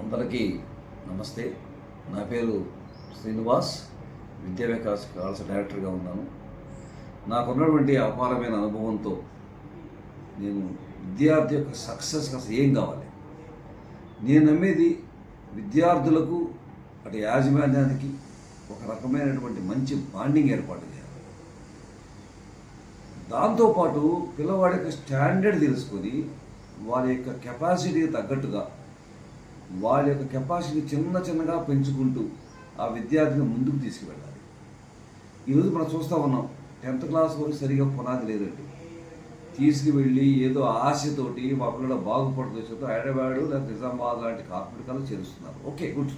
అందరికీ నమస్తే. నా పేరు శ్రీనివాస్. విద్యా వికాస్ కాల్స్ డైరెక్టర్గా ఉన్నాను. నాకున్నటువంటి అపారమైన అనుభవంతో నేను విద్యార్థి యొక్క సక్సెస్ అసలు ఏం కావాలి? నేను నమ్మేది విద్యార్థులకు అటు యాజమాన్యానికి ఒక రకమైనటువంటి మంచి బాండింగ్ ఏర్పాటు చేయాలి. దాంతోపాటు పిల్లవాడి యొక్క స్టాండర్డ్ తెలుసుకొని వారి యొక్క కెపాసిటీకి తగ్గట్టుగా వాళ్ళ యొక్క కెపాసిటీ చిన్న చిన్నగా పెంచుకుంటూ ఆ విద్యార్థిని ముందుకు తీసుకువెళ్ళాలి. ఈరోజు మనం చూస్తూ ఉన్నాం టెన్త్ క్లాస్ వరకు సరిగా పునాది లేదండి. తీసుకువెళ్ళి ఏదో ఆశతోటి మా పిల్లలు బాగుపడుతూ హైదరాబాద్ లేదా నిజామాబాద్ లాంటి కార్పొరేట్ కాలేజ్ చేరుస్తున్నారు. Okay good.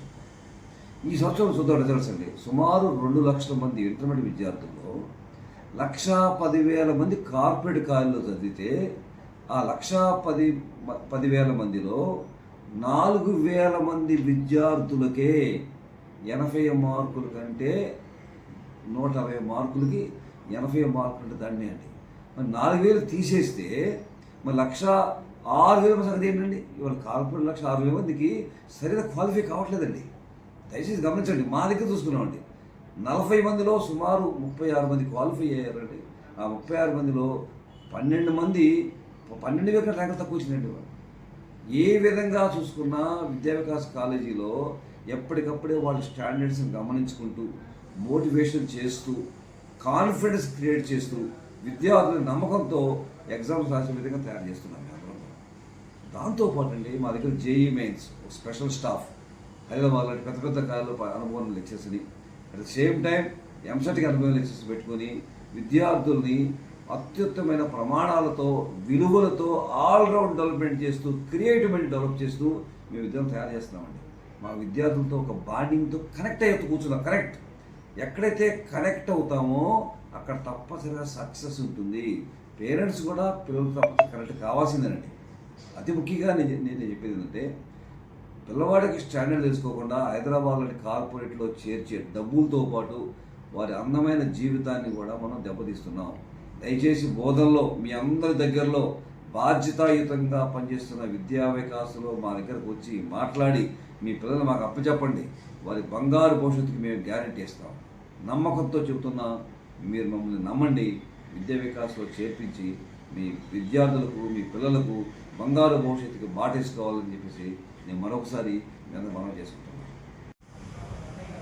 ఈ సంవత్సరం చూద్దాం రిజల్ట్స్ అండి. సుమారు రెండు లక్షల మంది ఇంటర్మీడియట్ విద్యార్థుల్లో లక్ష పదివేల మంది కార్పొరేట్ కాలేజీలో చదివితే ఆ లక్షా పది మ- పదివేల మందిలో నాలుగు వేల మంది విద్యార్థులకే ఎనభై మార్కుల కంటే నూట అరవై మార్కులకి ఎనభై మార్కులు అంటే దాన్ని అండి. మరి నాలుగు వేలు తీసేస్తే మరి లక్ష ఆరు వేల సంగతి ఏంటండి? ఇవాళ కార్పొరేట్ లక్ష ఆరు వేల మందికి సరైన క్వాలిఫై కావట్లేదండి. దయచేసి గమనించండి మా దగ్గర చూసుకున్నామండి. నలభై మందిలో సుమారు ముప్పై ఆరు మంది క్వాలిఫై అయ్యారండి. ఆ ముప్పై ఆరు మందిలో పన్నెండు మంది పన్నెండు వేల ర్యాంకులు తక్కువ వచ్చిందండి వాళ్ళు ఏ విధంగా చూసుకున్నా విద్యా వికాస్ కాలేజీలో ఎప్పటికప్పుడే వాళ్ళ స్టాండర్డ్స్ని గమనించుకుంటూ మోటివేషన్ చేస్తూ కాన్ఫిడెన్స్ క్రియేట్ చేస్తూ విద్యార్థుల నమ్మకంతో ఎగ్జామ్స్ రాసే విధంగా తయారు చేస్తున్నాం మేము దాంతోపాటు అండి మా దగ్గర జేఈ మెయిన్స్ ఒక స్పెషల్ స్టాఫ్. హైదరాబాద్ లాంటి పెద్ద పెద్ద కాలంలో అనుభవం లెక్చర్స్ని. అట్ ద సేమ్ టైం ఎంసెట్కి అనుభవం లెక్చర్స్ పెట్టుకొని విద్యార్థుల్ని అత్యుత్తమైన ప్రమాణాలతో విలువలతో ఆల్రౌండ్ డెవలప్మెంట్ చేస్తూ క్రియేటివిటీ డెవలప్ చేస్తూ మేము విద్యను తయారు చేస్తున్నామండి. మా విద్యార్థులతో ఒక బాండింగ్తో కనెక్ట్ అయ్యే కూర్చున్నాం. కరెక్ట్ ఎక్కడైతే కనెక్ట్ అవుతామో అక్కడ తప్పనిసరిగా సక్సెస్ ఉంటుంది. పేరెంట్స్ కూడా పిల్లలు తప్పనిసరి కరెక్ట్ కావాల్సిందేనండి. అతి ముఖ్యంగా నేను నేను చెప్పేది ఏంటంటే పిల్లవాడికి స్టాండర్డ్ తెలుసుకోకుండా హైదరాబాద్ లాంటి కార్పొరేట్లో చేర్చే డబ్బులతో పాటు వారి అందమైన జీవితాన్ని కూడా మనం దెబ్బతీస్తున్నాం. దయచేసి బోధనలో మీ అందరి దగ్గరలో బాధ్యతాయుతంగా పనిచేస్తున్న విద్యా వికాసంలో మా దగ్గరకు వచ్చి మాట్లాడి మీ పిల్లలు మాకు అప్పచెప్పండి. వారి బంగారు భవిష్యత్తుకి మేము గ్యారెంటీ ఇస్తాం. నమ్మకంతో చెబుతున్నా మీరు మమ్మల్ని నమ్మండి. విద్యా వికాసంలో చేర్పించి మీ విద్యార్థులకు మీ పిల్లలకు బంగారు భవిష్యత్తుకి బాటేసుకోవాలని చెప్పేసి నేను మరొకసారి నేను మనం చేసుకుంటున్నాను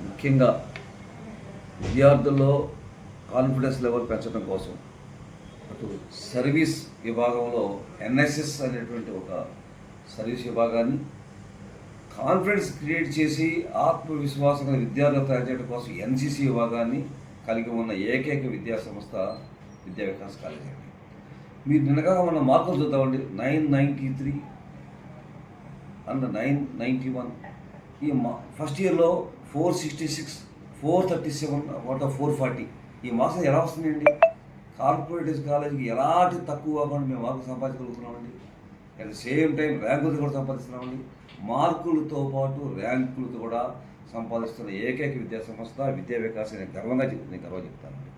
ముఖ్యంగా విద్యార్థుల్లో కాన్ఫిడెన్స్ లెవెల్ పెంచడం కోసం సర్వీస్ విభాగంలో ఎన్ఎస్ఎస్ అనేటువంటి ఒక సర్వీస్ విభాగాన్ని కాన్ఫిడెన్స్ క్రియేట్ చేసి ఆత్మవిశ్వాసం విద్యార్థులు తయారు చేయడం కోసం ఎన్సిసి విభాగాన్ని కలిగి ఉన్న ఏకైక విద్యా సంస్థ విద్యా వికాస్ కాలేజ్ అండి. మీరు నిన్నగా ఉన్న మార్కులు చూద్దామండి nine ninety three and nine ninety one. ఈ మా ఫస్ట్ ఇయర్లో four sixty six four thirty seven what four forty. ఈ మార్క్స్ ఎలా వస్తుందండి కార్పొరేటివ్ కాలేజీకి ఎలాంటి తక్కువ కాకుండా మేము మార్కులు సంపాదించగలుగుతున్నామండి అట్ ద సేమ్ టైం ర్యాంకులతో కూడా సంపాదిస్తున్నామండి. మార్కులతో పాటు ర్యాంకులతో కూడా సంపాదిస్తున్న ఏకైక విద్యా సంస్థ విద్యా వికాస్ నేను గర్వంగా చెప్ నేను గర్వంగా చెప్తానండి.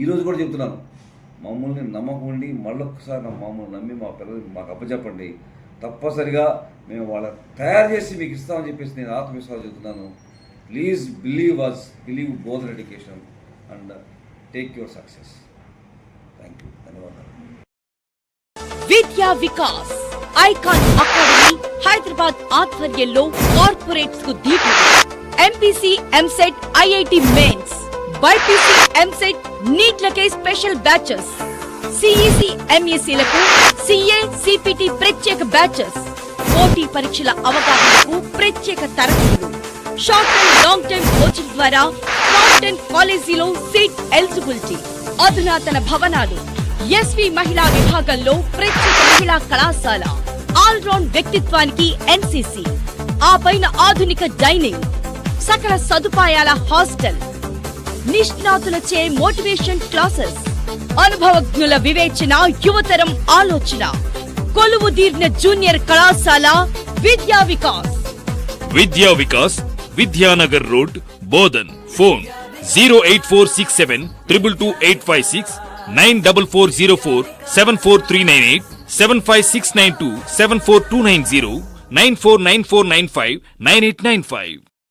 ఈరోజు కూడా చెప్తున్నాను. మమ్మల్ని నమ్మకం ఉండి నా మమ్మల్ని నమ్మి మా పిల్లలకి మాకు అప్పచెప్పండి. తప్పనిసరిగా మేము వాళ్ళ తయారు చేసి మీకు ఇస్తామని చెప్పేసి నేను ఆత్మవిశ్వాసం చెప్తున్నాను please believe us believe Bodhan education and take your success thank you ధన్యవాదాలు. విద్యా వికాస్ ఐకాన్ అకాడమీ హైదరాబాద్ ఆధ్వర్యంలో కార్పొరేట్స్కు ధీటు MPC EAMCET IIT mains BiPC EAMCET నీట్లకే special batches. CEC ఎంఈసీలకు సిఏ సిపిటి ప్రత్యేక బ్యాచెస్. పోటీ పరీక్షల అవగాహనకు ప్రత్యేక తరగతులు. Short term long term coaching ద్వారా టాప్ కాలేజీలో సీట్ ఎలిజిబిలిటీ అధునాతన భవనాలు. ఎస్వి మహిళా విభాగంలో ప్రత్యేక మహిళా కళాశాల. ఆల్ రౌండ్ వ్యక్తిత్వానికి ఎన్సిసి. ఆ పైన ఆధునిక డైనింగ్. సకల సదుపాయాల హాస్టల్. నిష్ణాతులచే మోటివేషన్ క్లాసెస్. అనుభవజ్ఞుల వివేచన యువతరం ఆలోచన. కొలువు తీర్న జూనియర్ కళాశాల Vidya Vikas. Vidya Vikas Vidyanagar road Bodhan phone. Zero eight four six seven triple two eight five six nine double four zero four seven four three nine eight seven five six nine two seven four two nine zero nine four nine four nine five nine eight nine five